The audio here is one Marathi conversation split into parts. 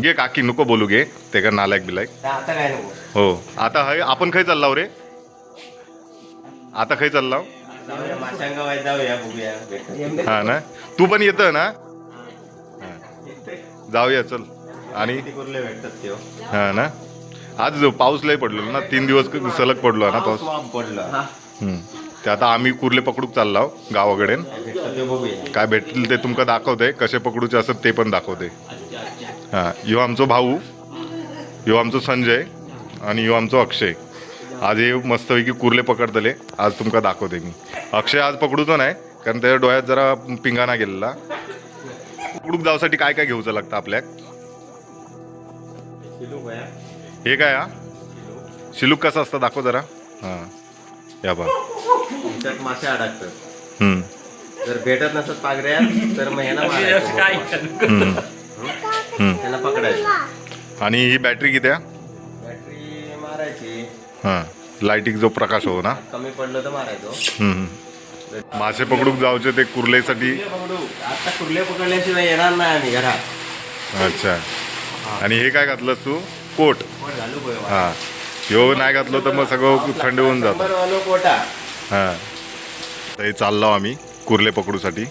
घे काकी नको बोलू घे. ते का नालायक बिलायक. आता काय नको. हो. आता हय आपण खय चाललाव रे? आता खय चाललाव? जाऊया जाऊया बघूया. हा ना? तू पण येत ना. जाऊया चल. आणि? किती कुर्ले भेटतात ते हो. हा ना? आज पाऊस लय पडलो ना तीन दिवस सलग पडलो ना पाऊस. माप पडलं. हम्म. ते आता आम्ही कुर्ले पकडूक चाललाव गावाकडे ते बघूया. काय भेटतील ते तुमका दाखवते कसे पकडूचे असत ते पण दाखवते हा यो आमचो भाऊ यो आमचो संजय आणि यो आमचो अक्षय. आज हे मस्तपैकी कुर्ले पकडतले. आज तुमका दाखवते मी. अक्षय आज पकडूचो नाही कारण त्याच्या डोळ्यात जरा पिंगाणा गेलेला. पकडूक जाऊसाठी काय काय घेऊचं लागतं आपल्याक? भया हे काय हा? शिलूक कसं असतं दाखव जरा. हां या बा मासे अडकतात. हम्म, जर भेटत नसत पागऱ्या तर मग ह्याला मारायचं. हम्म, हम्म. त्यांना पकडायचं. आणि ही बॅटरी किती बॅटरी मारायची. हां लाईटिंग जो प्रकाश हो ना. कमी पडलं तर मारायचो. मासे पकडूक जाऊचे ते कुर्लेसाठी? आता कुर्ले पकडल्याशिवाय येणार नाही आम्ही घरात. अच्छा. आणि हे काय घातलंस तू? कोट. हा. ह्यो नाही घातलं तर मग सगळं थंड होऊन जातं. कोटा. हा. हे चाललो आम्ही कुर्ले पकडूसाठी.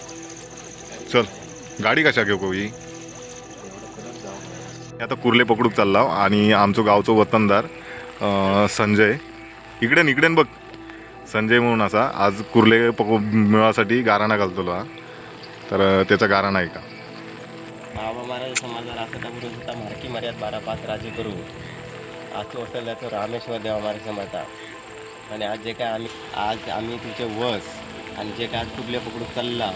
चल गाडी कशा घेऊ कोई? आता कुर्ले पकडूक चालला हो. आणि आमचं गावचं वतनदार संजय. इकडेन इकडेन बघ. संजय म्हणून असा. आज कुर्ले पकडू मिळासाठी गाराणा घालतो हा. तर त्याचा गाराणा आहे का? बाबा महाराज समाजाला असं दगडून होता. मारकी मर्याद बारा पाच राजे करू. आज तो असेल तो रामेश्वर देवा महाराज समजता आणि आज जे काय आम्ही आज आम्ही तुमचे वस आणि जे काय आज कुर्ले पकडूक चालला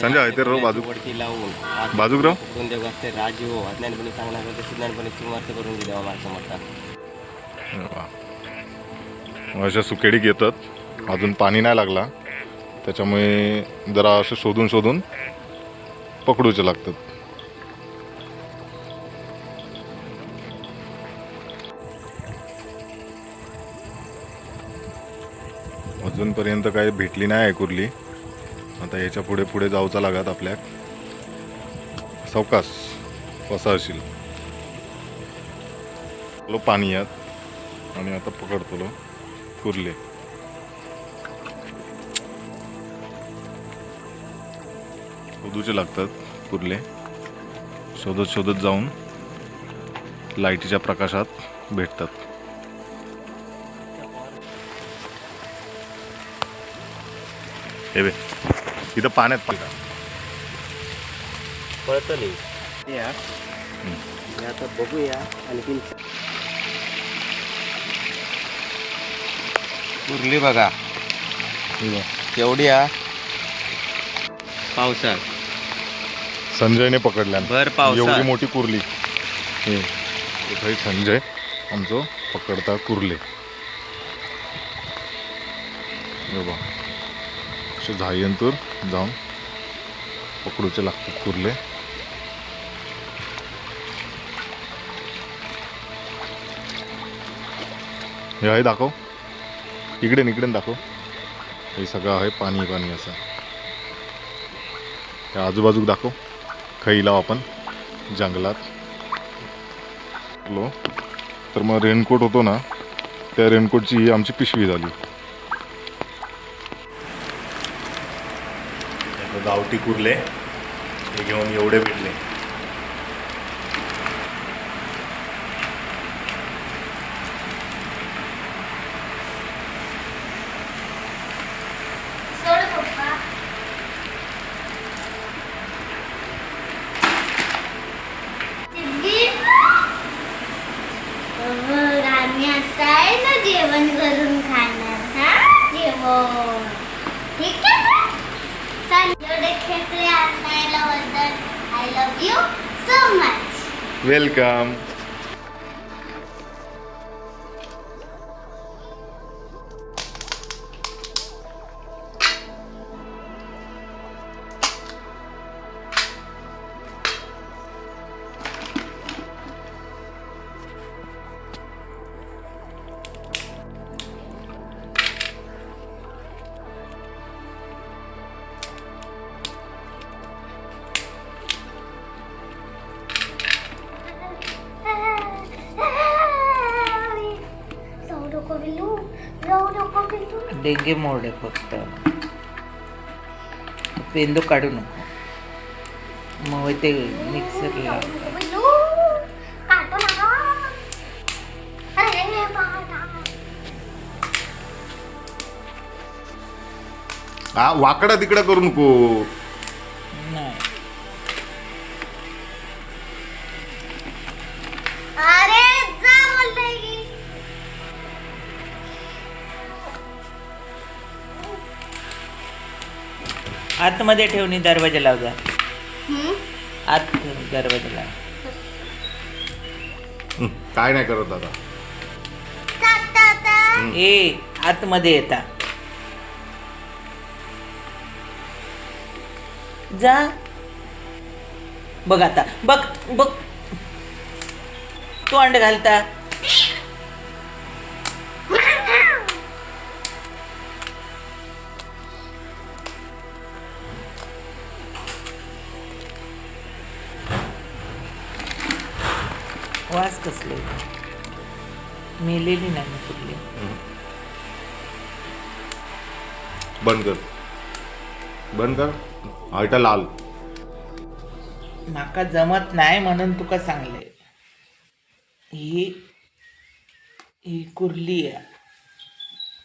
संजय, राहू बाजू. वरती लावून आज बाजूक राहू. पकडून देव असते राजे हो अज्ञानपणे सांगणार होते सिद्धांतपणे सिंहार्थ करून दे देवा महाराज समजता वा. अशा सुकेडीक येतात अजून पाणी नाही लागला त्याच्यामुळे जरा असं शोधून शोधून पकडूचे लागतात अजूनपर्यंत काही भेटली नाही आहे कुर्ली आता याच्यापुढे पुढे जाऊचा लागत आपल्या. सवकास कसा असेल लो पाणी यात आणि आता पकडतो लो कुर्ले. शोधूचे लागतात कुर्ले. शोधत शोधत जाऊन लाईटीच्या प्रकाशात भेटतात. हे बे. इथं पाण्यात पाहिजे पळतली. या. आता बघूया आणखी कुर्ली बघा. केवढी आ पावसात. संजयने पकडल्या. भर पावसात. एवढी मोठी कुर्ली. हे इथं संजय आमचं पकडता कुर्ले. हे बघ. असे झायंतूर जाऊन पकडूचे लागतात कुर्ले हे आहे दाखव. इकडे इकडे दाखव. हे सगळं आहे पाणी पाणी असं. हे आजूबाजूक दाखव. खई लाव आपण. जंगलात. लो. तर मग रेनकोट होतो ना त्या रेनकोटची ही आमची पिशवी झाली. गावठी कुर्ले. हे घेऊन एवढे भेटले welcome. डेंगे मोड फक्त. पेंदो काढू नको. मग ते मिक्सरला. हा वाकडा तिकडा करू नको. आतमध्ये ठेवणी दरवाजा लाव जा? आत दरवाजा लाव. हं, काय नाही करत आता. ए आतमध्ये येता. जा. बघ आता बघ बघ. तो अंड घालता. वास कसले? मेलेली नाही कुठली. बंद कर. बंद कर. हळटा लाल. माका जमत नाही म्हणून तुका सांगले. ही ही कुर्ली आहे.